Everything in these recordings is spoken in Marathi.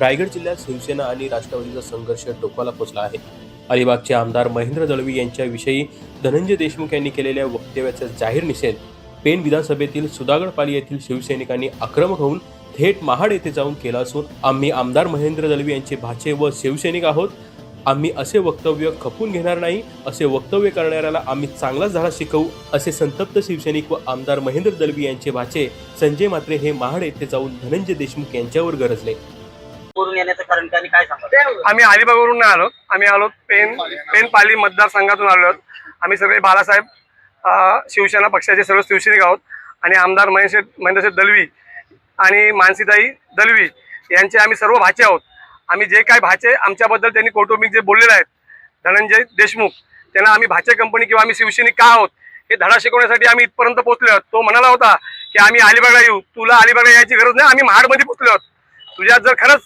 रायगड जिल्ह्यात शिवसेना आणि राष्ट्रवादीचा संघर्ष टोकाला पोचला आहे. अलिबागचे आमदार महेंद्र दळवी यांच्याविषयी धनंजय देशमुख यांनी केलेल्या वक्तव्याचा जाहीर निषेध पेण विधानसभेतील सुधागडपाली येथील शिवसैनिकांनी आक्रमक होऊन थेट महाड येथे जाऊन केला असून आम्ही आमदार महेंद्र दळवी यांचे भाचे व शिवसैनिक आहोत. आम्ही असे वक्तव्य खपून घेणार नाही असे वक्तव्य करणाऱ्याला आम्ही चांगलाच धडा शिकवू असे संतप्त शिवसैनिक व आमदार महेंद्र दळवी यांचे भाचे संजय मात्रे हे महाड येथे जाऊन धनंजय देशमुख यांच्यावर गरजले. वरून येण्याचं कारण काय सांगितलं आम्ही अलिबागवरून नाही आलो. आम्ही आलो पेन पेन पाली मतदारसंघातून आलो आहोत. आम्ही सगळे बाळासाहेब शिवसेना पक्षाचे सर्व शिवसैनिक आहोत. आणि आमदार महेश महेंद्रशेठ दलवी आणि मानसीताई दलवी यांचे आम्ही सर्व भाचे आहोत. आम्ही जे काय भाचे आमच्याबद्दल त्यांनी कौटुंबिक जे बोललेले आहेत धनंजय देशमुख त्यांना आम्ही भाचे कंपनी किंवा आम्ही शिवसैनिक का आहोत हे धडा शिकवण्यासाठी आम्ही इथपर्यंत पोहोचलो आहोत. तो म्हणाला होता की आम्ही अलिबागला येऊ. तुला अलिबागला यायची गरज नाही आम्ही महाडमध्ये पोहोचलो आहोत. तुझ्यात जर खरंच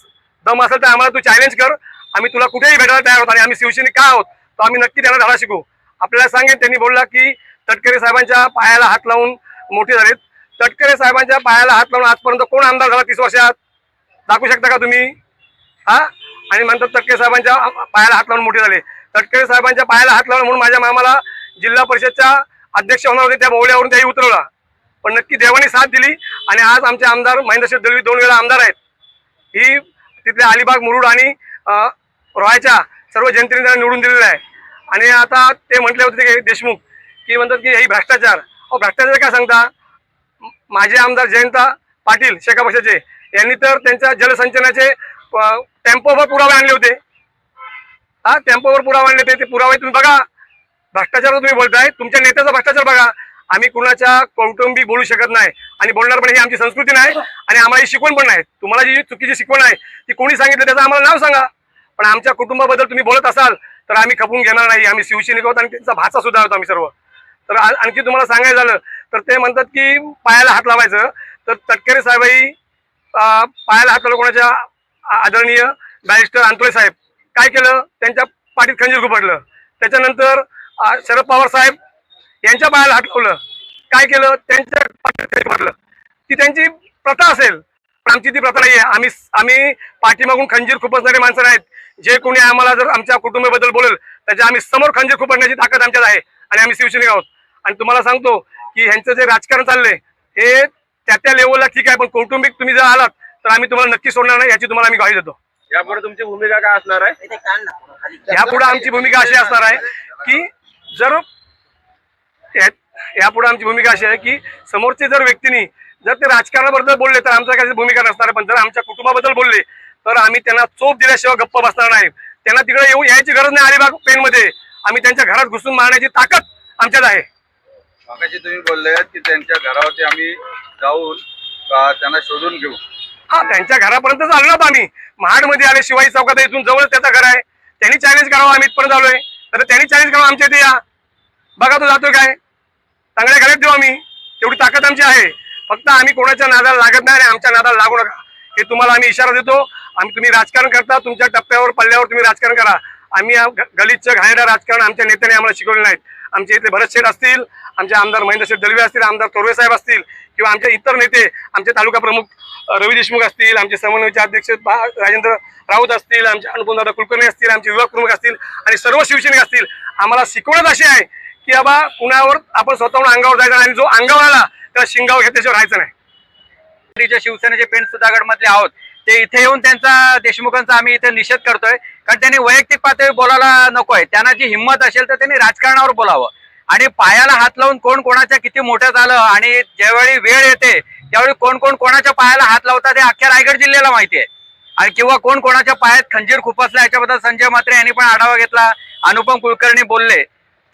दम असेल तर आम्हाला तू चॅलेंज कर. आम्ही तुला कुठेही भेटायला तयार होत आणि आम्ही शिवसैनिक का आहोत? तर आम्ही नक्की त्यांना धडा शिकू. आपल्याला सांगेन त्यांनी बोलला की तटकरे साहेबांच्या पायाला हात लावून मोठे झालेत. तटकरे साहेबांच्या पायाला हात लावून आजपर्यंत कोण आमदार झाला तीस वर्षात? दाखवू शकता का तुम्ही? हा? आणि म्हणतात तटकरे साहेबांच्या पायाला हात लावून मोठे झाले. तटकरे साहेबांच्या पायाला हात लावून म्हणून माझ्या मामाला जिल्हा परिषदच्या अध्यक्ष होणार होते त्या बोवल्यावरून त्याही उतरवला. पण नक्की देवाने साथ दिली. आणि आज आमचे आमदार महेंद्रशेठ दळवी दोन वेळा आमदार आहेत. ही तिथले अलिबाग मुरुड आणि रॉयच्या सर्व जनतेने त्यांना निवडून दिलेलं आहे. आणि आता ते म्हटले होते की देशमुख की म्हणतात की ही भ्रष्टाचार. अहो भ्रष्टाचार काय सांगता? माजी माझे आमदार जयंता पाटील शेका पक्षाचे यांनी तर त्यांच्या जलसंचनाचे टेम्पोवर पुरावे आणले होते. हा टेम्पोवर पुरावे आणले होते. ते पुरावे तुम्ही बघा. भ्रष्टाचार तुम्ही बोलताय. तुमच्या नेत्याचा भ्रष्टाचार बघा. आम्ही कुणाच्या कौटुंबिक बोलू शकत नाही. आणि बोलणार पण ही आमची संस्कृती नाही आणि आम्हाला ही शिकवण पण नाही. तुम्हाला जी चुकीची शिकवण आहे ती कोणी सांगितलं त्याचं आम्हाला नाव सांगा. पण आमच्या कुटुंबाबद्दल तुम्ही बोलत असाल तर आम्ही खपून घेणार नाही. आम्ही शिवसैनिक आहोत आणि त्यांचा भाचा सुद्धा आहोत आम्ही सर्व. तर आणखी तुम्हाला सांगायचं झालं तर ते म्हणतात की पायाला हात लावायचं. तर तटकरे साहेबही पायाला हात लावलं कोणाच्या? आदरणीय बॅरिस्टर अंतोळे साहेब. काय केलं? त्यांच्या पाठीत खंजीर घुपडलं. त्याच्यानंतर शरद पवार साहेब यांच्या पायाला हात लावलं काय केलं? त्यांच्या घुपडलं ती त्यांची प्रथा असेल. पण आमची ती प्रथा नाही आहे आम्ही आम्ही पाठीमागून खंजीर खुपसणारे माणसं नाहीत जे कोणी आम्हाला जर आमच्या कुटुंबाबद्दल बोलेल त्याच्या आम्ही समोर खंजीर खुपडण्याची ताकद आमच्यात आहे. आणि आम्ही शिवसैनिक आहोत. आणि तुम्हाला सांगतो की ह्यांचं जे राजकारण चाललंय हे त्या त्या लेवलला ठीक आहे. पण कौटुंबिक तुम्ही जर आलात तर आम्ही तुम्हाला नक्की सोडणार नाही याची तुम्हाला आम्ही ग्वाही देतो. यापुढे तुमची भूमिका काय असणार आहे. यापुढे आमची भूमिका अशी असणार आहे की जर यापुढे आमची भूमिका अशी आहे की समोरचे जर व्यक्तीनी जर ते राजकारणाबद्दल बोलले तर आमच्या काही भूमिका नसणार. पण जर आमच्या कुटुंबाबद्दल बोलले तर आम्ही त्यांना चोप दिल्याशिवाय गप्प बसणार नाही. त्यांना तिकडे येऊ यायची गरज नाही अलिबाग पेनमध्ये आम्ही त्यांच्या घरात घुसून मारण्याची ताकद आमच्यात आहे. मगाशी तुम्ही बोलले की त्यांच्या घरावरती आम्ही जाऊन त्यांना शोधून घेऊ? हा त्यांच्या घरापर्यंत आलो ना आम्ही. महाडमध्ये आले शिवाजी चौकात इथून जवळ त्याचं घर आहे. त्यांनी चॅलेंज करावं आम्ही इथपर्यंत आलोय. तर त्यांनी चॅलेंज करावं आमच्या इथे या. बघा तो जातोय काय. चांगल्या घरात देऊ आम्ही. तेवढी ताकद आमची आहे. फक्त आम्ही कोणाच्या नादाला लागत नाही आणि आमच्या नादाला लागू नका. हे तुम्हाला आम्ही इशारा देतो. आम्ही तुम्ही राजकारण करता तुमच्या टप्प्यावर पल्ल्यावर तुम्ही राजकारण करा. आम्ही गलितचं ग- गलिच्छ राजकारण आमच्या नेत्याने आम्हाला शिकवले नाहीत. आमचे इथले भरत शेठ असतील आमचे आमदार महेंद्र शेठ दलवे असतील आमदार तोरवे साहेब असतील किंवा आमचे इतर नेते आमचे तालुका प्रमुख रवी देशमुख असतील आमचे समन्वयचे अध्यक्ष बा- राजेंद्र राऊत असतील आमचे अनुपमदादा कुलकर्णी असतील आमचे विभाग प्रमुख असतील आणि सर्व शिवसैनिक असतील. आम्हाला शिकवणच अशी आहे की बाबा कुणावर आपण स्वतःहून अंगावर जायचं आणि जो अंगावर आला त्याला शिंगावर घेतल्याशिवाय राहायचं नाही. शिवसेनेचे पेंट सुधागडमधले आहोत. ते इथे येऊन त्यांचा देशमुखांचा आम्ही इथे निषेध करतोय. कारण त्यांनी वैयक्तिक पातळी बोलायला नकोय त्यांना जी हिंमत असेल तर त्यांनी राजकारणावर बोलावं. आणि पायाला हात लावून कोण कोणाच्या किती मोठं झालं आणि ज्यावेळी वेळ येते त्यावेळी कोण कोण कोणाच्या पायाला हात लावतात हे अख्ख्या रायगड जिल्ह्याला माहिती आहे. आणि किंवा कोण कोणाच्या पायात खंजीर खुपसला याच्याबद्दल संजय मात्रे यांनी पण आढावा घेतला. अनुपम कुलकर्णी बोलले.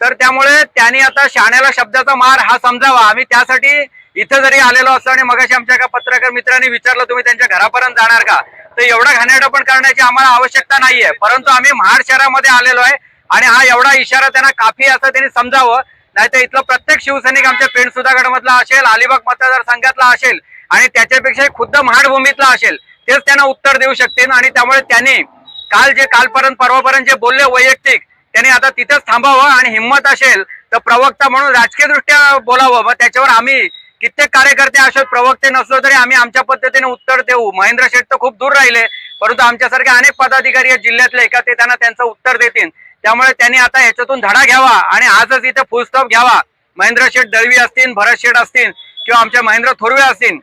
तर त्यामुळे त्यांनी आता शाण्याला शब्दाचा मार हा समजावा. आम्ही त्यासाठी इथं जरी आलेलो असतो आणि मगाशी आमच्या एका पत्रकार मित्रांनी विचारलं तुम्ही त्यांच्या घरापर्यंत जाणार का? तर एवढा घाणेरडा पण करण्याची आम्हाला आवश्यकता नाहीये. परंतु आम्ही महाड शहरामध्ये आलेलो आहे आणि हा एवढा इशारा त्यांना काफी असं त्यांनी समजावं. नाहीतर इथलं प्रत्येक शिवसैनिक आमच्या पेण सुधागडमधला असेल अलिबाग मतदारसंघातला असेल आणि त्याच्यापेक्षा खुद्द महाडभूमीतला असेल तेच त्यांना उत्तर देऊ शकतील. आणि त्यामुळे त्यांनी काल जे कालपर्यंत परवापर्यंत जे बोलले वैयक्तिक त्यांनी आता तिथंच थांबावं आणि हिंमत असेल तर प्रवक्ता म्हणून राजकीय दृष्ट्या बोलावं. मग त्याच्यावर आम्ही कित्येक कार्यकर्ते असे प्रवक्ते नसलो तरी आम्ही आमच्या पद्धतीने उत्तर देऊ. महेंद्र शेठ तर खूप दूर राहिले परंतु आमच्यासारखे अनेक पदाधिकारी आहेत जिल्ह्यातले एका ते त्यांना त्यांचं उत्तर देतील. त्यामुळे त्यांनी आता याच्यातून धडा घ्यावा आणि आजच इथे फुलस्टॉप घ्यावा. महेंद्र शेठ दळवी असतील भरत शेठ असतील किंवा आमच्या महेंद्र थोरवे असतील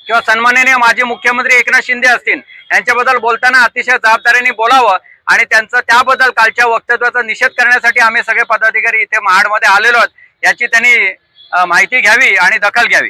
किंवा सन्माननीय माजी मुख्यमंत्री एकनाथ शिंदे असतील यांच्याबद्दल बोलताना अतिशय जबाबदारीने बोलावं. आणि त्यांचं त्याबद्दल कालच्या वक्तव्याचा निषेध करण्यासाठी आम्ही सगळे पदाधिकारी इथे महाडमध्ये आलेलो आहोत याची त्यांनी माहिती घ्यावी आणि दखल घ्यावी.